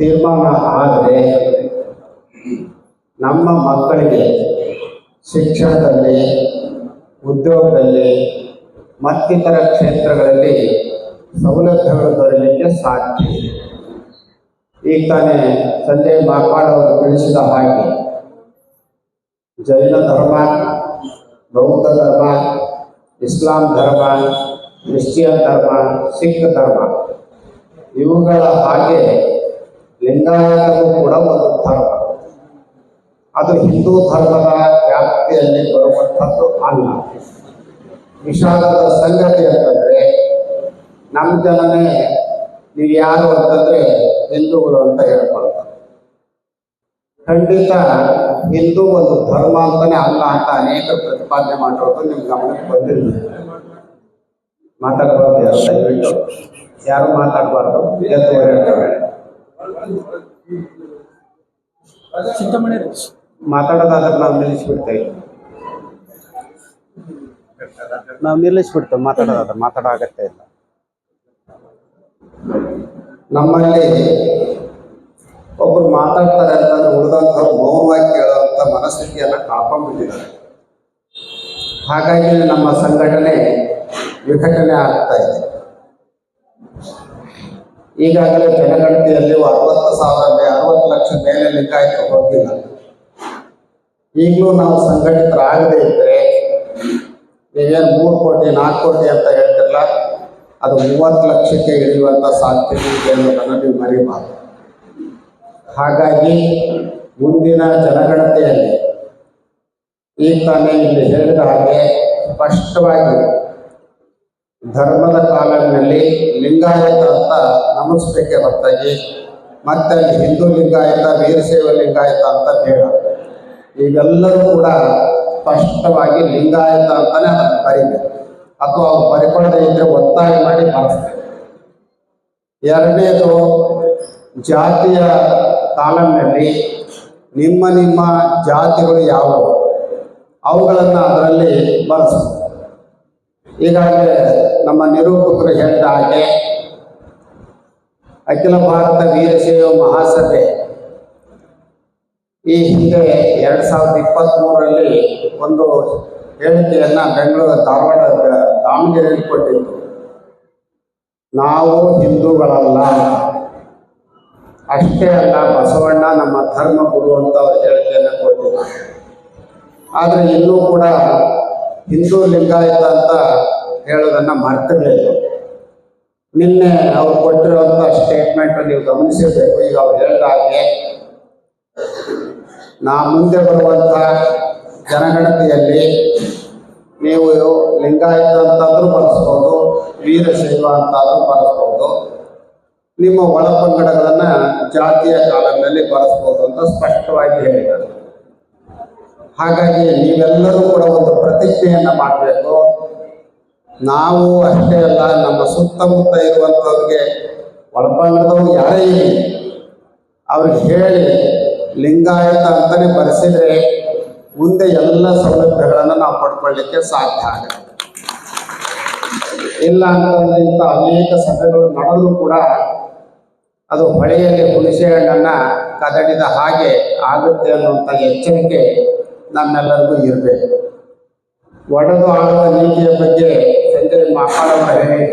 ತೀರ್ಮಾನ ಆದರೆ ನಮ್ಮ ಮಕ್ಕಳಿಗೆ ಶಿಕ್ಷಣದಲ್ಲಿ, ಉದ್ಯೋಗದಲ್ಲಿ, ಮತ್ತಿತರ ಕ್ಷೇತ್ರಗಳಲ್ಲಿ ಸೌಲಭ್ಯಗಳು ದೊರೆಯಲಿಕ್ಕೆ ಸಾಧ್ಯ. ಈಗ ತಾನೇ ಸಂಜಯ್ ಅವರು ತಿಳಿಸಿದ ಹಾಗೆ, ಜೈನ ಧರ್ಮ, ಬೌದ್ಧ ಧರ್ಮ, ಇಸ್ಲಾಂ ಧರ್ಮ, ಕ್ರಿಶ್ಚಿಯನ್ ಧರ್ಮ, ಸಿಖ್ ಧರ್ಮ, ಇವುಗಳ ಹಾಗೆ ಲಿಂಗಾಯತವು ಕೂಡ ಒಂದು ಧರ್ಮ ಅದು ಹಿಂದೂ ಧರ್ಮದ ವ್ಯಾಪ್ತಿಯಲ್ಲಿ ಬರುವಂಥದ್ದು ಅಲ್ಲ. ವಿಷಾದದ ಸಂಗತಿ ಅಂತಂದ್ರೆ ನಮ್ಮ ಜನನೇ ನೀವು ಯಾರು ಅಂತಂದ್ರೆ ಹಿಂದೂಗಳು ಅಂತ ಹೇಳ್ಕೊಳ್ತಾರೆ. ಖಂಡಿತ ಹಿಂದೂ ಒಂದು ಧರ್ಮ ಅಂತಾನೆ ಅಲ್ಲ ಅಂತ ಅನೇಕ ಪ್ರತಿಪಾದನೆ ಮಾಡಿರೋದು ನಿಮ್ ಗಮನಕ್ಕೆ ಬಂದಿಲ್ಲ. ಮಾತಾಡಬಾರ್ದು ಯಾರು? ಯಾರು ಮಾತಾಡಬಾರ್ದು? ಎದ್ದು ಚಿಂತಾಮಣಿ ಮಾತಾಡೋದಾದ್ರೆ ನಾವು ನಿಲ್ಲಿಸ್ಬಿಡ್ತೇವೆ. ನಾವು ನಿಲ್ಲಿಸ್ಬಿಡ್ತೇವೆ, ಮಾತಾಡೋದಾದ್ರೆ ಮಾತಾಡೋ ಅಗತ್ಯ ಇಲ್ಲ. ನಮ್ಮಲ್ಲಿ ಒಬ್ರು ಮಾತಾಡ್ತಾರೆ ಅಂತಂದ್ರೆ ಉಳಿದಂಥವ್ರು ಮೌನವಾಗಿ ಕೇಳುವಂಥ ಮನಸ್ಥಿತಿಯನ್ನ ಕಾಪಾಡ್ಬಿಟ್ಟಿದ್ದಾರೆ. ಹಾಗಾಗಿ ನಮ್ಮ ಸಂಘಟನೆ ವಿಘಟನೆ ಆಗ್ತಾ ಇದೆ. ಈಗಾಗಲೇ ಜನಗಣತಿಯಲ್ಲಿ ಅರವತ್ತು ಸಾವಿರ ಅರವತ್ತು ಲಕ್ಷ ಮೇಲೆ ಲಿಂಗಾಯತ ಹೋಗಿಲ್ಲ. ಈಗಲೂ ನಾವು ಸಂಘಟಿತರಾಗದೇ ಇದ್ರೆ ನೀವೇನು ಮೂರು ಕೋಟಿ, ನಾಲ್ಕು ಕೋಟಿ ಅಂತ ಹೇಳ್ತಿರಲ್ಲ, ಅದು ಮೂವತ್ತು ಲಕ್ಷಕ್ಕೆ ಇಳಿಯುವಂಥ ಸಾಧ್ಯತೆ ಇದೆ ಅನ್ನೋದನ್ನು ನೀವು ಮರಿಬಾರ್ದು. ಹಾಗಾಗಿ ಮುಂದಿನ ಜನಗಣತಿಯಲ್ಲಿ ಈಗ ತಾನೇ ಇಲ್ಲಿ ಹೇಳಿದ ಹಾಗೆ ಸ್ಪಷ್ಟವಾಗಿ ಧರ್ಮದ ಕಾಲಿನಲ್ಲಿ ಲಿಂಗಾಯತ ಅಂತ ನಮಿಸ್ಬೇಕೆ ಹೊರತಾಗಿ ಮತ್ತೆ ಅಲ್ಲಿ ಹಿಂದೂ ಲಿಂಗಾಯತ ವೀರಶೈವ ಲಿಂಗಾಯತ ಅಂತ ಬೇಡ. ಈಗೆಲ್ಲರೂ ಕೂಡ ಸ್ಪಷ್ಟವಾಗಿ ಲಿಂಗಾಯತ ಅಂತಾನೆ ಅದನ್ನು ಬರೀಬೇಕು. ಅಥವಾ ಅವ್ರು ಬರಿಕೊಳ್ಳದೆ ಇದ್ರೆ ಒತ್ತಾಯ ಮಾಡಿ ಮಾಡ್ತಾರೆ ಎರಡನೇದು, ಜಾತಿಯ ಕಾಲಂನಲ್ಲಿ ನಿಮ್ಮ ನಿಮ್ಮ ಜಾತಿಗಳು ಯಾವುವು? ಅವುಗಳನ್ನು ಅದರಲ್ಲಿ ಬಳಸ್ಬೇಕು. ಈಗಾಗಲೇ ನಮ್ಮ ನಿರೂಪಕರು ಹೇಳಿದ ಹಾಗೆ, ಅಖಿಲ ಭಾರತ ವೀರಶೈವ ಮಹಾಸಭೆ ಈ ಹಿಂದೆ ಎರಡ್ ಸಾವಿರದ ಇಪ್ಪತ್ತ್ ಮೂರರಲ್ಲಿ ಒಂದು ಹೇಳಿಕೆಯನ್ನ ಬೆಂಗಳೂರು ಧಾರವಾಡ ದಾವಣಗೆರೆಯಲ್ಲಿ ಕೊಟ್ಟಿತ್ತು. ನಾವು ಹಿಂದೂಗಳಲ್ಲ, ಅಷ್ಟೇ ಅಲ್ಲ, ಬಸವಣ್ಣ ನಮ್ಮ ಧರ್ಮ ಗುರು ಅಂತ ಅವ್ರು ಹೇಳಿಕೆಯನ್ನು ಕೊಟ್ಟಿದ್ದಾರೆ. ಆದರೆ ಇನ್ನೂ ಕೂಡ ಹಿಂದೂ ಲಿಂಗಾಯತ ಅಂತ ಹೇಳೋದನ್ನ ಮರ್ತಿರ್ಲಿಲ್ಲ ನಿನ್ನೆ ಅವ್ರು ಕೊಟ್ಟಿರುವಂತ ಸ್ಟೇಟ್ಮೆಂಟ್ ನೀವು ಗಮನಿಸಿರ್ಬೇಕು ಈಗ ಅವ್ರು ಹೇಳಿದ ಹಾಗೆ, ನಾ ಮುಂದೆ ಬರುವಂಥ ಜನಗಣತಿಯಲ್ಲಿ ನೀವು ಲಿಂಗಾಯತ ಅಂತಾದ್ರೂ ಬಳಸ್ಬೋದು ವೀರಶೈವ ಅಂತಾದ್ರೂ ಬಳಸ್ಬೋದು, ನಿಮ್ಮ ಒಳಪಂಗಡಗಳನ್ನ ಜಾತಿಯ ಕಾಲದಲ್ಲಿ ಬಳಸ್ಬೋದು ಅಂತ ಸ್ಪಷ್ಟವಾಗಿ ಹೇಳಿದ್ದಾರೆ. ಹಾಗಾಗಿ ನೀವೆಲ್ಲರೂ ಕೂಡ ಒಂದು ಪ್ರತಿಜ್ಞೆಯನ್ನ ಮಾಡಬೇಕು. ನಾವು ಅಷ್ಟೇ ಅಲ್ಲ, ನಮ್ಮ ಸುತ್ತಮುತ್ತ ಇರುವಂಥವ್ರಿಗೆ ಒಳಪಂಗಡದವ್ರು ಯಾರೇ ಇರಲಿ, ಅವ್ರಿಗೆ ಹೇಳಿ, ಲಿಂಗಾಯತ ಅಂತಾನೆ ಬರೆಸಿದ್ರೆ ಮುಂದೆ ಎಲ್ಲ ಸೌಲಭ್ಯಗಳನ್ನು ನಾವು ಪಡ್ಕೊಳ್ಳಿಕ್ಕೆ ಸಾಧ್ಯ ಆಗುತ್ತೆ. ಇಲ್ಲ ಅಂತಂದ್ರೆ ಇಂಥ ಅನೇಕ ಸಭೆಗಳು ನಡೆದು ಕೂಡ ಅದು ಹೊಳೆಯಲ್ಲಿ ಹುಣಸೆ ಹಣ್ಣನ್ನು ಕದಡಿದ ಹಾಗೆ ಆಗುತ್ತೆ ಅನ್ನುವಂಥ ಎಚ್ಚರಿಕೆ ನಮ್ಮೆಲ್ಲರಿಗೂ ಇರಬೇಕು. ಒಡೆದು ಆಡುವ ನೀತಿಯ ಬಗ್ಗೆ ಮಾತಾಡೋರು ಹೇಳಿ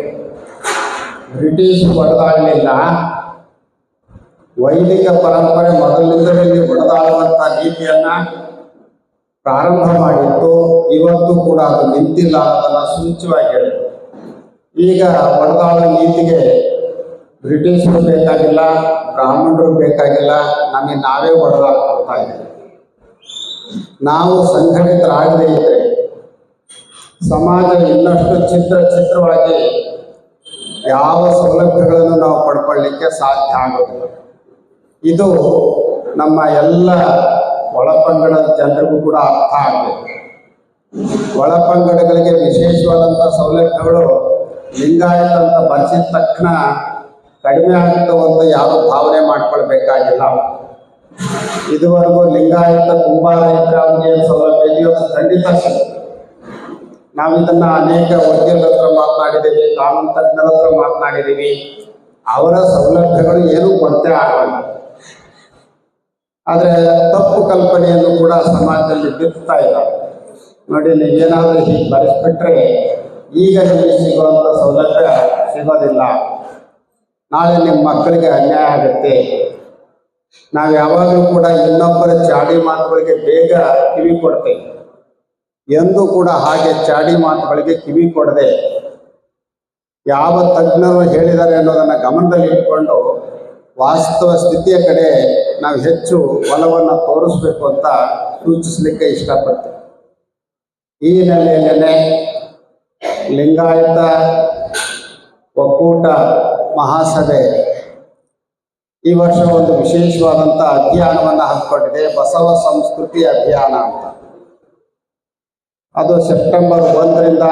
ಬ್ರಿಟಿಷ್ ಹೊಡೆದಾಡಲಿಲ್ಲ ವೈದಿಕ ಪರಂಪರೆ ಮೊದಲಿಂದಲೇ ಹೊಡೆದಾಡುವಂಥ ನೀತಿಯನ್ನ ಪ್ರಾರಂಭ ಮಾಡಿತ್ತು. ಇವತ್ತು ಕೂಡ ಅದು ನಿಂತಿಲ್ಲ ಅದನ್ನ ಸೂಚ್ಯವಾಗಿ ಹೇಳಿದೆ ಈಗ ಹೊಡೆದಾಡುವ ನೀತಿಗೆ ಬ್ರಿಟಿಷರು ಬೇಕಾಗಿಲ್ಲ, ಬ್ರಾಹ್ಮಣರು ಬೇಕಾಗಿಲ್ಲ, ನಮಗೆ ನಾವೇ ಒಡೆದಾಡ್ಕೊಳ್ತಾ ಇದ್ದೀವಿ. ನಾವು ಸಂಘಟಿತರಾಗದೇ ಇದ್ರೆ ಸಮಾಜ ಇನ್ನಷ್ಟು ಚಿತ್ರ ಚಿತ್ರವಾಗಿ ಯಾವ ಸೌಲಭ್ಯಗಳನ್ನು ನಾವು ಪಡ್ಕೊಳ್ಳಿಕ್ಕೆ ಸಾಧ್ಯ ಆಗೋದಿಲ್ಲ. ಇದು ನಮ್ಮ ಎಲ್ಲ ಒಳಪಂಗಡದ ಜನರಿಗೂ ಕೂಡ ಅರ್ಥ ಆಗಬೇಕು. ಒಳಪಂಗಡಗಳಿಗೆ ವಿಶೇಷವಾದಂಥ ಸೌಲಭ್ಯಗಳು ಲಿಂಗಾಯತ ಅಂತ ಬರೆಸಿದ ತಕ್ಷಣ ಕಡಿಮೆ ಆಗುತ್ತೆ ಒಂದು ಯಾರು ಭಾವನೆ ಮಾಡ್ಕೊಳ್ಬೇಕಾಗಿಲ್ಲ. ಇದುವರೆಗೂ ಲಿಂಗಾಯತ, ಕುಂಬಾರ ಇದ್ರೆ ಅವ್ರಿಗೆ ಏನ್ ಸೌಲಭ್ಯ ಇದೆಯೋ ಖಂಡಿತ ಸಿಗುತ್ತೆ. ನಾವು ಇದನ್ನ ಅನೇಕ ವಕೀಲರ ಹತ್ರ ಮಾತನಾಡಿದ್ದೀವಿ, ಕಾನೂನು ತಜ್ಞರ ಹತ್ರ ಮಾತನಾಡಿದ್ದೀವಿ. ಅವರ ಸೌಲಭ್ಯಗಳು ಏನೂ ಕೊರತೆ ಆಗಲ್ಲ. ಆದರೆ ತಪ್ಪು ಕಲ್ಪನೆಯನ್ನು ಕೂಡ ಸಮಾಜದಲ್ಲಿ ಬಿತ್ತಾ ಇದ್ದಾರೆ ನೋಡಿ ನೀವೇನಾದರೂ ಹೀಗೆ ಬರೆಸ್ಬಿಟ್ರೆ ಈಗ ನಿಮಗೆ ಸಿಗುವಂಥ ಸೌಲಭ್ಯ ಸಿಗೋದಿಲ್ಲ. ನಾಳೆ ನಿಮ್ಮ ಮಕ್ಕಳಿಗೆ ಅನ್ಯಾಯ ಆಗುತ್ತೆ. ನಾವು ಯಾವಾಗಲೂ ಕೂಡ ಇನ್ನೊಬ್ಬರ ಚಾಡಿ ಮಾತುಗಳಿಗೆ ಬೇಗ ಕಿವಿ ಕೊಡ್ತೇವೆ. ಎಂದೂ ಕೂಡ ಹಾಗೆ ಚಾಡಿ ಮಾತುಗಳಿಗೆ ಕಿವಿ ಕೊಡದೆ ಯಾವ ತಜ್ಞರು ಹೇಳಿದ್ದಾರೆ ಅನ್ನೋದನ್ನು ಗಮನದಲ್ಲಿ ಇಟ್ಕೊಂಡು ವಾಸ್ತವ ಸ್ಥಿತಿಯ ಕಡೆ ನಾವು ಹೆಚ್ಚು ಒಲವನ್ನು ತೋರಿಸ್ಬೇಕು ಅಂತ ಸೂಚಿಸಲಿಕ್ಕೆ ಇಷ್ಟಪಡ್ತೇವೆ ಈ ನೆಲೆಯಲ್ಲೇ ಲಿಂಗಾಯತ, ಒಕ್ಕೂಟ, ಮಹಾಸಭೆ ಈ ವರ್ಷ ಒಂದು ವಿಶೇಷವಾದಂಥ ಅಭಿಯಾನವನ್ನು ಹಾಕಿಕೊಂಡಿದೆ ಬಸವ ಸಂಸ್ಕೃತಿ ಅಭಿಯಾನ ಅಂತ. ಅದು ಸೆಪ್ಟೆಂಬರ್ ಒಂದರಿಂದ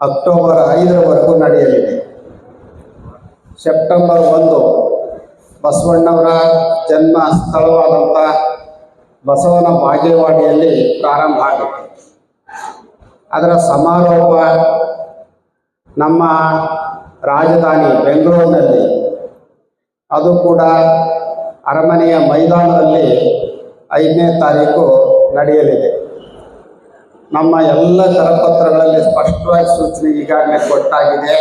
ಅಕ್ಟೋಬರ್ ಐದರವರೆಗೂ ನಡೆಯಲಿದೆ. ಸೆಪ್ಟೆಂಬರ್ ಒಂದು, ಬಸವಣ್ಣವರ ಜನ್ಮ ಸ್ಥಳವಾದಂಥ ಬಸವನ ಬಾಗೇವಾಡಿಯಲ್ಲಿ ಪ್ರಾರಂಭ ಆಗುತ್ತೆ. ಅದರ ಸಮಾರೋಪ ನಮ್ಮ ರಾಜಧಾನಿ ಬೆಂಗಳೂರಿನಲ್ಲಿ, ಅದು ಕೂಡ ಅರಮನೆಯ ಮೈದಾನದಲ್ಲಿ ಐದನೇ ತಾರೀಕು ನಡೆಯಲಿದೆ. ನಮ್ಮ ಎಲ್ಲ ಕರಪತ್ರಗಳಲ್ಲಿ ಸ್ಪಷ್ಟವಾಗಿ ಸೂಚನೆ ಈಗಾಗಲೇ ಕೊಟ್ಟಾಗಿದೆ.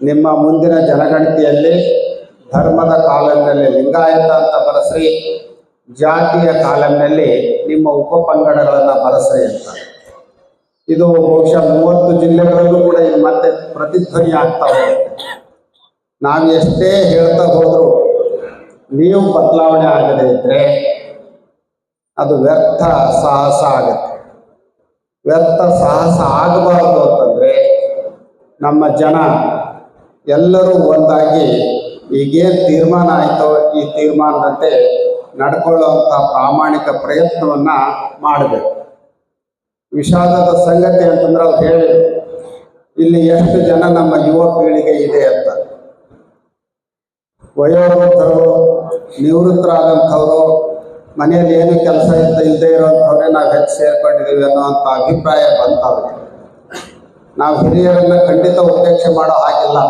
ನಿಮ್ಮ ಮುಂದಿನ ಜನಗಣತಿಯಲ್ಲಿ ಧರ್ಮದ ಕಾಲಂನಲ್ಲಿ ಲಿಂಗಾಯತ ಅಂತ ಬರೆಸ್ರಿ, ಜಾತಿಯ ಕಾಲಂನಲ್ಲಿ ನಿಮ್ಮ ಉಪಪಂಗಡಗಳನ್ನು ಬರೆಸ್ರಿ ಅಂತ. ಇದು ಬಹುಶಃ ಮೂವತ್ತು ಜಿಲ್ಲೆಗಳಲ್ಲೂ ಕೂಡ ಇದು ಮತ್ತೆ ಪ್ರತಿಧ್ವನಿ ಆಗ್ತಾ ಹೋಗುತ್ತೆ. ನಾವು ಎಷ್ಟೇ ಹೇಳ್ತಾ ಹೋದ್ರು ನೀವು ಬದಲಾವಣೆ ಆಗದೇ ಇದ್ರೆ ಅದು ವ್ಯರ್ಥ ಸಾಹಸ ಆಗುತ್ತೆ. ವ್ಯರ್ಥ ಸಾಹಸ ಆಗಬಾರದು ಅಂತಂದ್ರೆ ನಮ್ಮ ಜನ ಎಲ್ಲರೂ ಒಂದಾಗಿ ಈಗೇನು ತೀರ್ಮಾನ ಆಯಿತೋ ಈ ತೀರ್ಮಾನದಂತೆ ನಡ್ಕೊಳ್ಳುವಂಥ ಪ್ರಾಮಾಣಿಕ ಪ್ರಯತ್ನವನ್ನ ಮಾಡಬೇಕು. ವಿಷಾದದ ಸಂಗತಿ ಅಂತಂದ್ರೆ ಅವ್ರು ಹೇಳಿ, ಇಲ್ಲಿ ಎಷ್ಟು ಜನ ನಮ್ಮ ಯುವ ಪೀಳಿಗೆ ಇದೆ ಅಂತ. ವಯೋವೃದ್ಧರು, ನಿವೃತ್ತರಾದಂಥವ್ರು ಮನೆಯಲ್ಲಿ ಏನು ಕೆಲಸ ಇದ್ದ ಇಲ್ಲದೆ ಇರೋಂಥವ್ರೆ ನಾವು ಹೆಚ್ಚು ಸೇರ್ಕೊಂಡಿದ್ದೀವಿ ಅನ್ನೋವಂಥ ಅಭಿಪ್ರಾಯ ಬಂತವ್ರಿಗೆ. ನಾವು ಹಿರಿಯರನ್ನ ಖಂಡಿತ ಉಪೇಕ್ಷೆ ಮಾಡೋ ಹಾಗಿಲ್ಲ.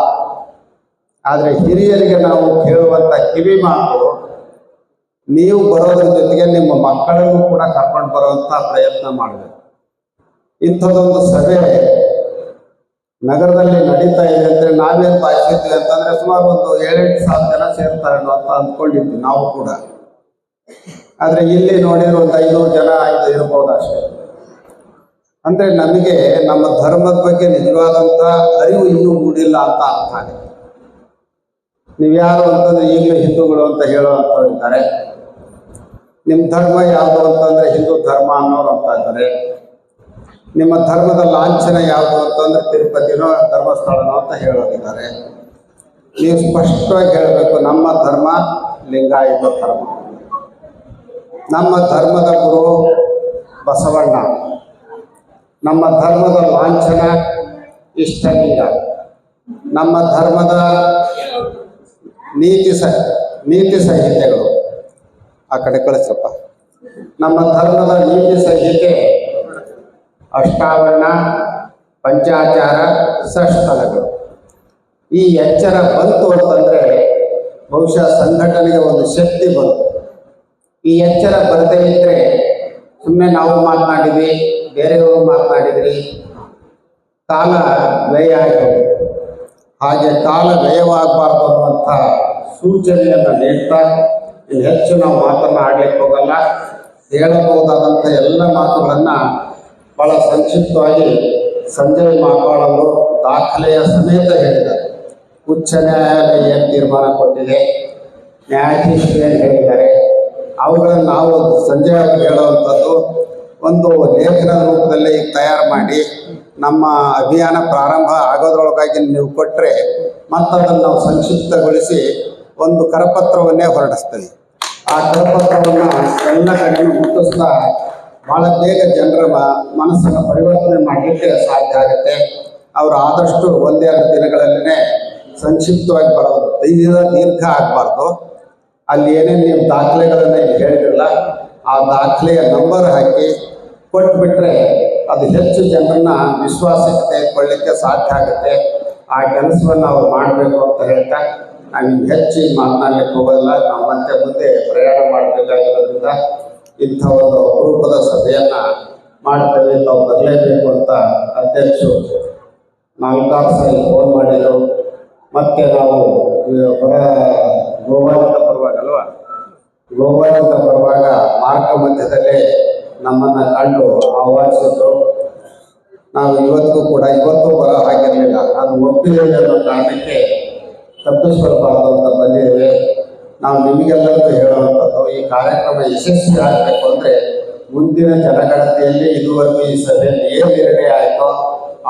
ಆದರೆ ಹಿರಿಯರಿಗೆ ನಾವು ಕೇಳುವಂಥ ಕಿವಿ ಮಾತು, ನೀವು ಬರೋದ್ರ ಜೊತೆಗೆ ನಿಮ್ಮ ಮಕ್ಕಳನ್ನು ಕೂಡ ಕರ್ಕೊಂಡು ಬರುವಂಥ ಪ್ರಯತ್ನ ಮಾಡಬೇಕು. ಇಂಥದ್ದೊಂದು ಸಭೆ ನಗರದಲ್ಲಿ ನಡೀತಾ ಇದೆ ಅಂದರೆ ನಾವೇನು ಭಾಷಿದ್ವಿ ಅಂತಂದರೆ ಸುಮಾರು ಒಂದು ಏಳೆಂಟು ಸಾವಿರ ಜನ ಸೇರ್ತಾರೆ ಅಂತ ಅಂದ್ಕೊಂಡಿದ್ವಿ ನಾವು ಕೂಡ. ಆದ್ರೆ ಇಲ್ಲಿ ನೋಡಿದ್ರೆ ಒಂದು ಐನೂರು ಜನ ಆಯ್ತು ಇರ್ಬೋದು ಅಷ್ಟೇ. ಅಂದರೆ ನಮಗೆ ನಮ್ಮ ಧರ್ಮದ ಬಗ್ಗೆ ನಿಜವಾದಂತ ಅರಿವು ಇನ್ನೂ ಮೂಡಿಲ್ಲ ಅಂತ ಅರ್ಥ ನೀವು ನೀವ್ಯಾರು ಅಂತಂದ್ರೆ ಈಗಲೂ ಹಿಂದೂಗಳು ಅಂತ ಹೇಳುವಂಥವ್ರು ಇದ್ದಾರೆ. ನಿಮ್ಮ ಧರ್ಮ ಯಾವುದು ಅಂತಂದ್ರೆ ಹಿಂದೂ ಧರ್ಮ ಅನ್ನೋರು ಅಂತ ಇದ್ದಾರೆ. ನಿಮ್ಮ ಧರ್ಮದ ಲಾಂಛನ ಯಾವುದು ಅಂತಂದ್ರೆ ತಿರುಪತಿನೋ ಧರ್ಮಸ್ಥಳನೋ ಅಂತ ಹೇಳೋದಿದ್ದಾರೆ ನೀವು ಸ್ಪಷ್ಟವಾಗಿ ಹೇಳಬೇಕು ನಮ್ಮ ಧರ್ಮ ಲಿಂಗಾಯತ ಧರ್ಮ. ನಮ್ಮ ಧರ್ಮದ ಗುರು ಬಸವಣ್ಣ. ನಮ್ಮ ಧರ್ಮದ ಲಾಂಛನ ಇಷ್ಟಲಿಂಗ ನಮ್ಮ ಧರ್ಮದ ನೀತಿ ಸಹ ನೀತಿ ಸಂಹಿತೆಗಳು. ಆ ಕಡೆ ಕಳಿಸಪ್ಪ ನಮ್ಮ ಧರ್ಮದ ನೀತಿ ಸಂಹಿತೆ ಅಷ್ಟಾವರಣ, ಪಂಚಾಚಾರ ಸಷ್ಟಲಗಳು ಈ ಎಚ್ಚರ ಬಂತು ಅಂತಂದ್ರೆ ಬಹುಶಃ ಸಂಘಟನೆಗೆ ಒಂದು ಶಕ್ತಿ ಬಂತು. ಈ ಎಚ್ಚರ ಬರದೇ ಇದ್ರೆ ಸುಮ್ಮನೆ ನಾವು ಮಾತನಾಡಿದ್ವಿ, ಬೇರೆಯವರು ಮಾತನಾಡಿದ್ರಿ. ಕಾಲ ವ್ಯಯ ಆಗಿದೆ ಹಾಗೆ ಕಾಲ ವ್ಯಯವಾಗಬಾರ್ದು ಅನ್ನುವಂಥ ಸೂಚನೆಯನ್ನು ನೀಡ್ತಾ ಇನ್ನು ಹೆಚ್ಚು ನಾವು ಮಾತನ್ನ ಆಡ್ಲಿಕ್ಕೆ ಹೋಗಲ್ಲ. ಹೇಳಬಹುದಾದಂಥ ಎಲ್ಲ ಮಾತುಗಳನ್ನು ಬಹಳ ಸಂಕ್ಷಿಪ್ತವಾಗಿ ಸಂಜಯ್ ಮಾತಾಡಲು ದಾಖಲೆಯ ಸಮೇತ ಹೇಳಿದ್ದಾರೆ. ಉಚ್ಚ ನ್ಯಾಯಾಲಯ ತೀರ್ಮಾನ ಕೊಟ್ಟಿದೆ? ನ್ಯಾಯಾಧೀಶರು ಏನು ಹೇಳಿದ್ದಾರೆ? ಅವುಗಳನ್ನು ನಾವು ಸಂಜೆ ಹೇಳುವಂಥದ್ದು, ಒಂದು ಲೇಖನ ರೂಪದಲ್ಲಿ ತಯಾರು ಮಾಡಿ ನಮ್ಮ ಅಭಿಯಾನ ಪ್ರಾರಂಭ ಆಗೋದ್ರೊಳಗಾಗಿ ನೀವು ಕೊಟ್ಟರೆ ಮತ್ತದನ್ನು ನಾವು ಸಂಕ್ಷಿಪ್ತಗೊಳಿಸಿ ಒಂದು ಕರಪತ್ರವನ್ನೇ ಹೊರಡಿಸ್ತೀವಿ. ಆ ಕರಪತ್ರವನ್ನು ಎಲ್ಲ ಕಡೆ ಮುಟ್ಟಿಸ್ತಾ ಭಾಳ ಬೇಗ ಜನರ ಮನಸ್ಸನ್ನು ಪರಿವರ್ತನೆ ಮಾಡಲಿಕ್ಕೆ ಸಾಧ್ಯ ಆಗುತ್ತೆ. ಅವರು ಆದಷ್ಟು ಒಂದೆರಡು ದಿನಗಳಲ್ಲೇ ಸಂಕ್ಷಿಪ್ತವಾಗಿ ಬರೋದು. ದೀರ್ಘ ಆಗಬಾರ್ದು. ಅಲ್ಲಿ ಏನೇನು ನಿಮ್ಮ ದಾಖಲೆಗಳನ್ನು ಇಲ್ಲಿ ಹೇಳಿದ್ರಲ್ಲ, ಆ ದಾಖಲೆಯ ನಂಬರ್ ಹಾಕಿ ಕೊಟ್ಬಿಟ್ರೆ ಅದು ಹೆಚ್ಚು ಜನರನ್ನ ವಿಶ್ವಾಸಕ್ಕೆ ತೆಗೆದುಕೊಳ್ಳಿಕ್ಕೆ ಸಾಧ್ಯ ಆಗುತ್ತೆ. ಆ ಕೆಲಸವನ್ನು ಅವ್ರು ಮಾಡಬೇಕು ಅಂತ ಹೇಳ್ತಾ ನಾನು ಹೆಚ್ಚು ಮಾತನಾಡಲಿಕ್ಕೆ ಹೋಗೋಲ್ಲ ನಾವು ಮತ್ತೆ ಮುಂದೆ ಪ್ರಯಾಣ ಮಾಡಬೇಕಾಗಿರೋದ್ರಿಂದ ಇಂಥ ಒಂದು ಅಪರೂಪದ ಸಭೆಯನ್ನು ಮಾಡ್ತೇವೆ ತಾವು ಬರಲೇಬೇಕು ಅಂತ ಅಧ್ಯಕ್ಷರು ನಾಲ್ಕಾರು ಸಲ ಫೋನ್ ಮಾಡಿದರು. ಮತ್ತೆ ನಾವು ಹೊರ ಬರುವಾಗಲ್ವಾ ಗೋವಾದಿಂದ ಬರುವಾಗ ಮಾರ್ಗ ಮಧ್ಯದಲ್ಲೇ ನಮ್ಮನ್ನ ಕಂಡು ಆಹ್ವಾನಿಸಿದ್ರು. ನಾವು ಇವತ್ತಿಗೂ ಕೂಡ ಇವತ್ತು ಬರ ಹಾಕಿರಲಿಲ್ಲ ನಾನು ಒಪ್ಪಿದ್ದೇನೆ ಅನ್ನೋ ಕಾರಣಕ್ಕೆ ತಪ್ಪಿಸ್ಕೊಳ್ಬಾರ್ದು ಅಂತ ಬಂದಿದ್ದೇವೆ. ನಾವು ನಿಮಗೆಲ್ಲರಿಗೂ ಹೇಳುವಂಥದ್ದು, ಈ ಕಾರ್ಯಕ್ರಮ ಯಶಸ್ವಿ ಆಗಬೇಕು ಅಂದರೆ ಮುಂದಿನ ಜನಗಣತಿಯಲ್ಲಿ ಇದುವರೆಗೂ ಈ ಸಭೆಯಲ್ಲಿ ಏನು ನಿರ್ಣಯ ಆಯಿತೋ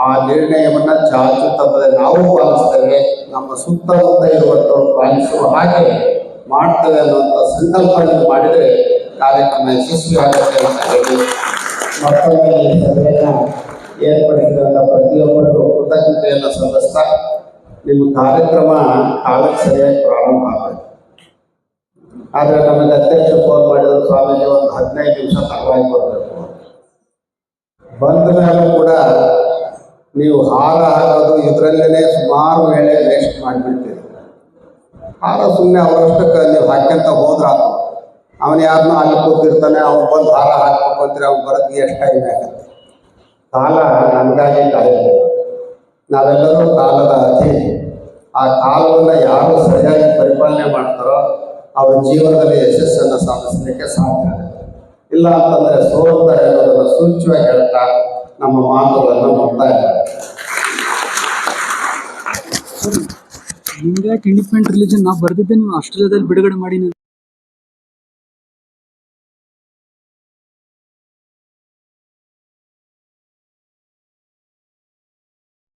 ಆ ನಿರ್ಣಯವನ್ನು ಚಾಚು ತಪ್ಪದೆ ನಾವು ಪಾಲಿಸ್ತೇವೆ ನಮ್ಮ ಸುತ್ತಮುತ್ತ ಇರುವಂಥವ್ರು ಪಾಲಿಸುವ ಹಾಗೆ ಮಾಡ್ತೇವೆ ಅನ್ನುವಂಥ ಸಂಕಲ್ಪ ಮಾಡಿದ್ರೆ ಕಾರ್ಯಕ್ರಮ ಯಶಸ್ವಿ ಆಗುತ್ತೆ ಅಂತ ಹೇಳಿ ಈ ಸಭೆಯನ್ನು ಏರ್ಪಡಿಸಿದಂಥ ಪ್ರತಿಯೊಬ್ಬರಿಗೂ ಕೃತಜ್ಞತೆಯನ್ನು ಸಲ್ಲಿಸ್ತಾ ನಿಮ್ಮ ಕಾರ್ಯಕ್ರಮ ಕಾಲಕ್ಕೆ ಸರಿಯಾಗಿ ಪ್ರಾರಂಭ ಆಗಬೇಕು. ಆದರೆ ನಮಗೆ ಅಧ್ಯಕ್ಷ ಫೋನ್ ಮಾಡಿದ್ರು, ಸ್ವಾಮೀಜಿ ಒಂದು ಹದಿನೈದು ನಿಮಿಷ ತಡವಾಗಿ ಬರಬೇಕು ಬಂದ ಮೇಲೆ ಕೂಡ ನೀವು ಹಾರ ಹಾಕೋದು ಇದರಲ್ಲೇ ಸುಮಾರು ವೇಳೆ ವೇಸ್ಟ್ ಮಾಡಿಬಿಡ್ತೀರಿ. ಹಾರ ಸುಮ್ಮನೆ ಅವರಷ್ಟಕ್ಕೆ ನೀವು ಹಾಕ್ಯಂತ ಹೋದ್ರ ಅವನು ಯಾರನ್ನೂ ಅಲ್ಲಿ ಕೂತಿರ್ತಾನೆ, ಅವ್ನು ಬಂದು ಹಾರ ಹಾಕ್ಬೇಕು ಅಂದ್ರೆ ಅವ್ನು ಬರೋದು ಎಷ್ಟು ಟೈಮ್ ಆಗುತ್ತೆ? ಕಾಲ ನಮಗಾಗಿ ಕಾಯಿಲ್ಲ ನಾವೆಲ್ಲರೂ ಕಾಲದ ಅತಿ ಆ ಕಾಲವನ್ನು ಯಾರು ಸರಿಯಾಗಿ ಪರಿಪಾಲನೆ ಮಾಡ್ತಾರೋ ಅವ್ರ ಜೀವನದಲ್ಲಿ ಯಶಸ್ಸನ್ನು ಸಾಧಿಸಲಿಕ್ಕೆ ಸಾಧ್ಯ ಇಲ್ಲ ಅಂತಂದ್ರೆ ಸೋಲ್ತಾರೆ ಅನ್ನೋದನ್ನು ಸೂಚ್ಯವಾಗಿ ಹೇಳ್ತಾ ನಮ್ಮ ಮಾತುಗಳನ್ನು ಮುಕ್ತಾಯ ನಿಮ್ಗೆ ಯಾಕೆ ಇಂಡಿಪೆಂಡೆಂಟ್ ರಿಲಿಜನ್ ನಾವು ಬರ್ದಿದ್ದೆ ನೀವು ಆಸ್ಟ್ರೇಲಿಯಾದಲ್ಲಿ ಬಿಡುಗಡೆ ಮಾಡಿ